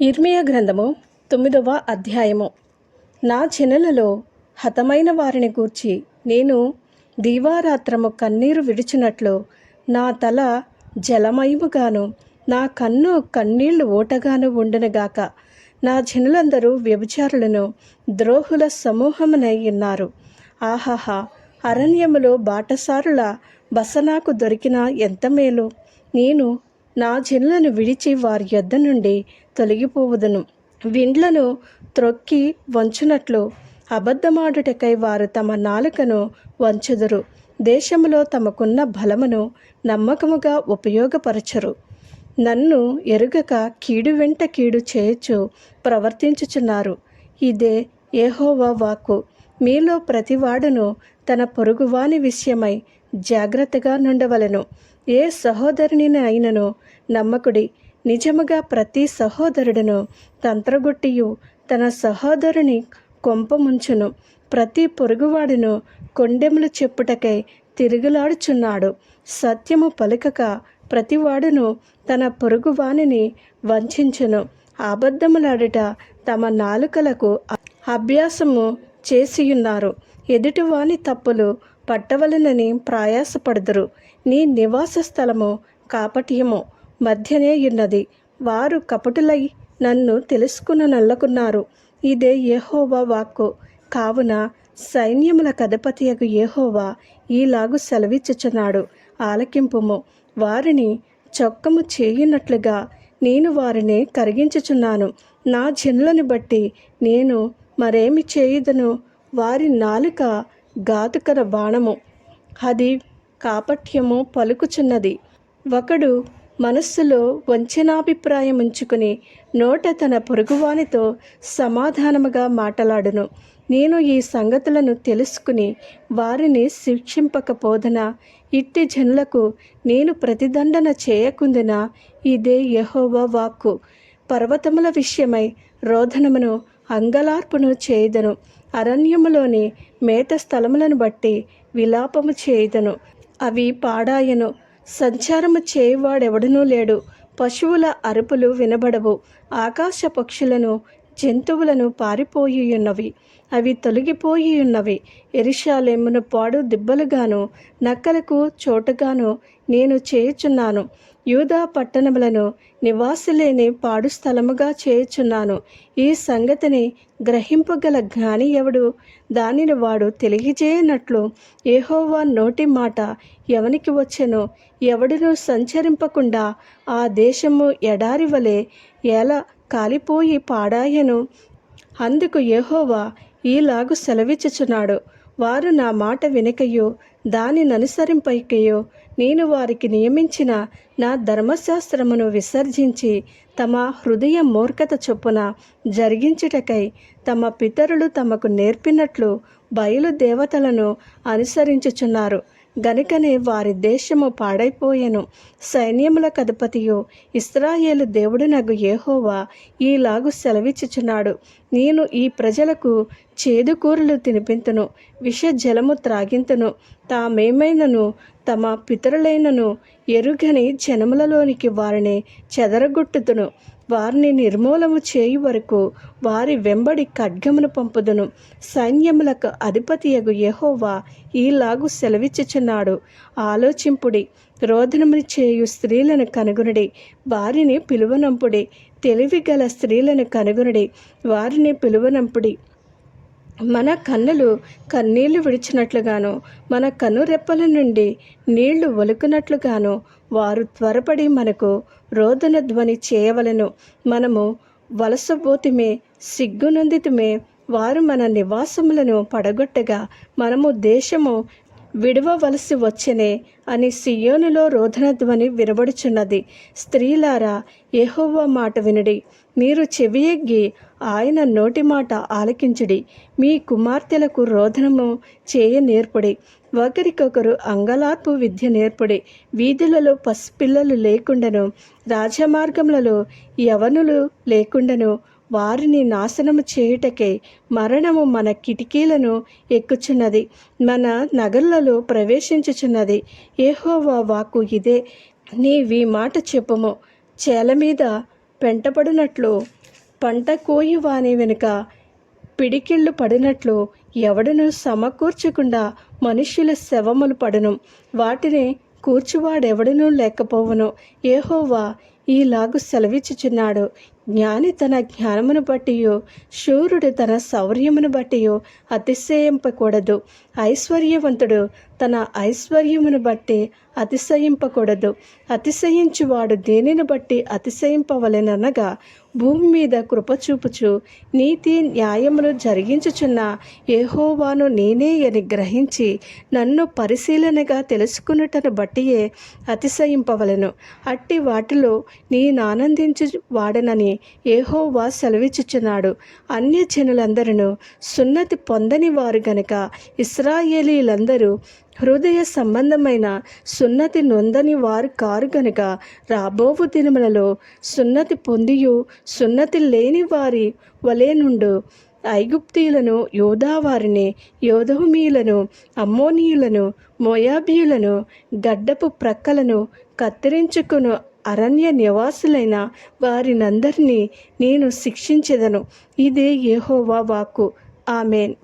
ఇర్మియా గ్రంథము తొమ్మిదవ అధ్యాయము. నా జనులలో హతమైన వారిని గూర్చి నేను దీవారాత్రము కన్నీరు విడిచినట్లు నా తల జలమయముగాను నా కన్ను కన్నీళ్ళు ఓటగాను ఉండునుగాక నా జనులందరూ వ్యభిచారులను ద్రోహుల సమూహమునై ఉన్నారు. ఆహాహా! అరణ్యములో బాటసారుల బస నాకు దొరికిన ఎంత మేలు! నేను నా జనులను విడిచి వారి యొద్ద నుండి తొలగిపోవుదును. విండ్లను త్రొక్కి వంచునట్లు అబద్ధమాడుటకై వారు తమ నాలుకను వంచుదురు. దేశంలో తమకున్న బలమును నమ్మకముగా ఉపయోగపరచరు. నన్ను ఎరుగక కీడు వెంట కీడు చేయొచ్చు ప్రవర్తించుచున్నారు. ఇదే ఏహోవా వాక్కు. మీలో ప్రతివాడును తన పొరుగువాని విషయమై జాగ్రత్తగా నుండవలెను. ఏ సహోదరుని అయినను నమ్మకుడి నిజముగా ప్రతి సహోదరుడును తంత్రగొట్టియు తన సహోదరుని కొంపముంచును. ప్రతి పొరుగువాడును కొండెములు చెప్పుటకై తిరుగులాడుచున్నాడు. సత్యము పలుకక ప్రతివాడును తన పొరుగువానిని వంచును అబద్ధములాడుట తమ నాలుకలకు అభ్యాసము చేసియున్నారు. ఎదుటివాని తప్పులు పట్టవలనని ప్రయాసపడుదురు. నీ నివాస స్థలము కాపట్యము. మధ్యనే ఉన్నది వారు కపటులై నన్ను తెలుసుకున్న నల్లకున్నారు. ఇదే యెహోవా వాక్కు. కావున సైన్యముల కదపతియగు యెహోవా ఈలాగు సెలవిచ్చుచున్నాడు. ఆలకింపుము. వారిని చొక్కము చేయునట్లుగా నేను వారిని కరిగించుచున్నాను. నా జనులను బట్టి నేను మరేమి చేయుదను? వారి నాలుక ఘాతుకర బాణము. అది కాపట్యము పలుకుచున్నది. ఒకడు మనస్సులో వంచనాభిప్రాయం ఉంచుకుని నోట తన పొరుగువానితో సమాధానముగా మాటలాడును. నేను ఈ సంగతులను తెలుసుకుని వారిని శిక్షింపకపోదన? ఇట్టి జనులకు నేను ప్రతిదండన చేయకుందిన? ఇదే యహోవా వాక్కు. పర్వతముల విషయమై రోధనమును అంగలార్పును చేయదను. అరణ్యములోని మేత స్థలములను బట్టి విలాపము చేయదను. అవి పాడాయను. సంచారము చేయువాడెవడనూ లేడు. పశువుల అరుపులు వినబడవు. ఆకాశ పక్షులను జంతువులను పారిపోయియున్నవి. అవి తొలగిపోయియున్నవి. ఎరిషాలేమును ఎరిశాలేమును పాడు దిబ్బలుగాను నక్కలకు చోటుగాను నేను చేయుచున్నాను. యూదా పట్టణములను నివాసులేని పాడు స్థలముగా చేయుచున్నాను. ఈ సంగతిని గ్రహింపగల జ్ఞాని ఎవడు? దానిని వాడు తెలియజేయనట్లు ఏహోవా నోటి మాట ఎవనికి వచ్చెను? ఎవడును సంచరింపకుండా ఆ దేశము ఎడారి వలె ఎలా కాలిపోయి పాడాయను. అందుకు యహోవా ఈలాగు సెలవిచ్చుచున్నాడు. వారు నా మాట వినకయో దానిననుసరింపైకయో నేను వారికి నియమించిన నా ధర్మశాస్త్రమును విసర్జించి తమ హృదయ మూర్ఖత చొప్పున జరిగించుటకై తమ పితరులు తమకు నేర్పినట్లు బయలు దేవతలను అనుసరించుచున్నారు. గనుకనే వారి దేశము పాడైపోయెను. సైన్యముల కథపతియు ఇస్రాయేలు దేవుడునగు ఏహోవా ఈలాగు సెలవిచ్చుచున్నాడు. నేను ఈ ప్రజలకు చేదుకూరలు తినిపింతును విష జలము త్రాగింతును. తామేమైనను తమ పితరులైనను ఎరుగని జనములలోనికి వారిని చెదరగొట్టుతును. వారిని నిర్మూలము చేయు వరకు వారి వెంబడి ఖడ్గమును పంపుదును. సైన్యములకు అధిపతియగు యెహోవా ఈలాగు సెలవిచ్చుచున్నాడు. ఆలోచింపుడి రోదనముని చేయు స్త్రీలను కనుగొనడి వారిని పిలువనంపుడి తెలివి గల స్త్రీలను కనుగొనడి వారిని పిలువనంపుడి. మన కన్నులు కన్నీళ్ళు విడిచినట్లుగాను మన కనురెప్పల నుండి నీళ్ళు ఒలుకునట్లుగాను వారు త్వరపడి మనకు రోదన ధ్వని చేయవలెను. మనము వలసబోతిమే సిగ్గునందితమే వారు మన నివాసములను పడగొట్టగా మనము దేశము విడవవలసి వచ్చెనే అని సియోనులో రోధనధ్వని వినబడుచున్నది స్త్రీలారా యెహోవా మాట వినుడి. మీరు చెవియెగ్గి ఆయన నోటి మాట ఆలకించుడి. మీ కుమార్తెలకు రోధనము చేయ నేర్పడి. ఒకరికొకరు అంగలార్పు విద్య నేర్పుడి. వీధులలో పసిపిల్లలు లేకుండాను. రాజమార్గములలో యవనులు లేకుండాను. వారిని నాశనము చేయుటకే మరణము మన కిటికీలను ఎక్కుచున్నది మన నగర్లలో ప్రవేశించుచున్నది. ఏహోవా వాకు ఇదే నీవి మాట చెప్పుము. చేల మీద పెంటపడినట్లు పంట కోయి వాని వెనుక పిడికిళ్ళు పడినట్లు ఎవడను సమకూర్చకుండా మనుష్యుల శవములు పడను. వాటిని కూర్చువాడెవడనూ లేకపోవును. ఏహోవా ఈలాగు సెలవిచ్చుచున్నాడు. జ్ఞాని తన జ్ఞానమును బట్టియు శూరుడు తన శౌర్యమును బట్టియు అతిశయింపకూడదు. ఐశ్వర్యవంతుడు తన ఐశ్వర్యమును బట్టి అతిశయింపకూడదు. అతిశయించువాడు దేనిని బట్టి అతిశయింపవలెననగా భూమి మీద కృప చూపుచు నీతి న్యాయములు జరిగించుచున్న ఏహోవాను నేనే అని గ్రహించి నన్ను పరిశీలనగా తెలుసుకున్నటను బట్టియే అతిశయింపవలను. అట్టి వాటిలో నేనానందించు వాడనని ఏహోవా సెలవిచ్చుచున్నాడు. అన్యజనులందరూ సున్నతి పొందని వారు గనుక ఇస్రాయేలీలందరూ హృదయ సంబంధమైన సున్నతి నొందని వారు కారు గనుక రాబోవు దినములలో సున్నతి పొందియు సున్నతి లేని వారి వలె నుండు ఐగుప్తీయులను యోధావారిని యోధోమీయులను అమ్మోనీయులను మోయాబీయులను గడ్డపు ప్రక్కలను కత్తిరించుకును అరణ్య నివాసులైన వారినందరినీ నేను శిక్షించెదను. ఇదే యెహోవా వాక్కు. ఆమెన్.